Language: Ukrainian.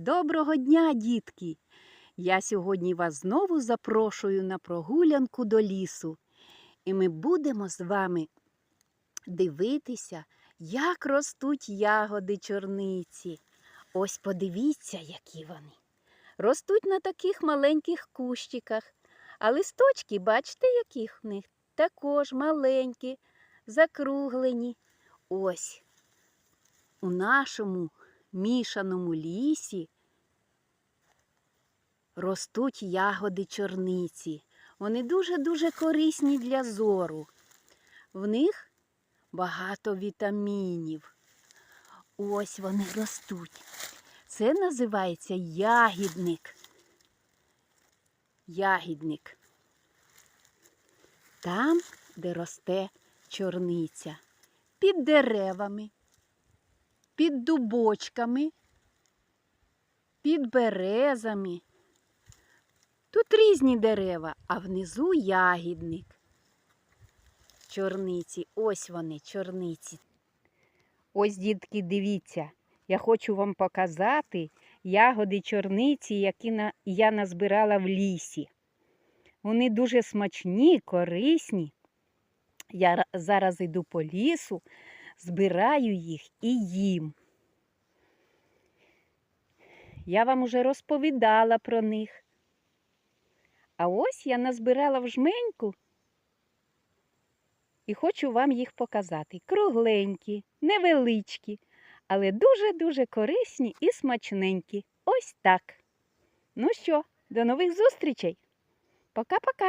Доброго дня, дітки! Я сьогодні вас знову запрошую на прогулянку до лісу. І ми будемо з вами дивитися, як ростуть ягоди чорниці. Ось подивіться, які вони. Ростуть на таких маленьких кущиках, а листочки, бачите, яких в них також маленькі, закруглені. Ось у нашому мішаному лісі ростуть ягоди чорниці. Вони дуже-дуже корисні для зору. В них багато вітамінів. Ось вони ростуть. Це називається ягідник. Ягідник. Там, де росте чорниця, під деревами під дубочками, під березами. Тут різні дерева, а внизу ягідник. Чорниці, ось вони, чорниці. Ось, дітки, дивіться, я хочу вам показати ягоди чорниці, які я назбирала в лісі. Вони дуже смачні, корисні. Я зараз йду по лісу, збираю їх і їм. Я вам уже розповідала про них. А ось я назбирала в жменьку і хочу вам їх показати. Кругленькі, невеличкі, але дуже-дуже корисні і смачненькі. Ось так. Ну що, до нових зустрічей. Пока-пока.